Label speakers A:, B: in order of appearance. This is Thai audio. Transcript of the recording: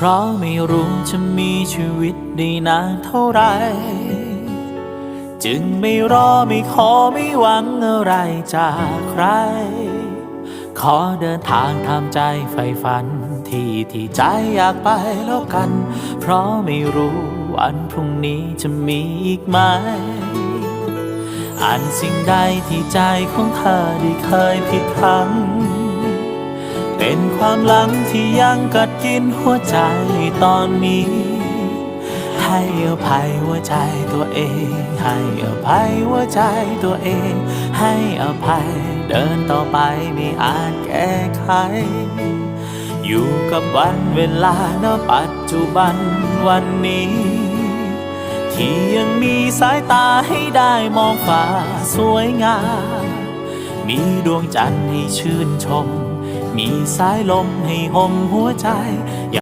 A: เพราะไม่รู้จะมีชีวิตได้นานเท่าไร จึงไม่รอไม่ขอไม่หวังอะไรจากใคร ขอเดินทางทำใจใฝ่ฝัน ที่ที่ใจอยากไปแล้วกัน เพราะไม่รู้วันพรุ่งนี้จะมีอีกไหมอ่านสิ่งใดที่ใจของเธอได้เคยผิดพลัง เป็นความหลังที่ยังกัดกินหัวใจตอนนี้ ให้อภัยหัวใจตัวเอง ให้อภัยหัวใจตัวเอง ให้อภัยเดินต่อไปไม่อาจแก้ไข อยู่กับวันเวลาณปัจจุบันวันนี้ ที่ยังมีสายตาให้ได้มองฟ้าสวยงามมีดวงจันทร์ให้ชื่นชม มีสายลมให้ห่มหัวใจ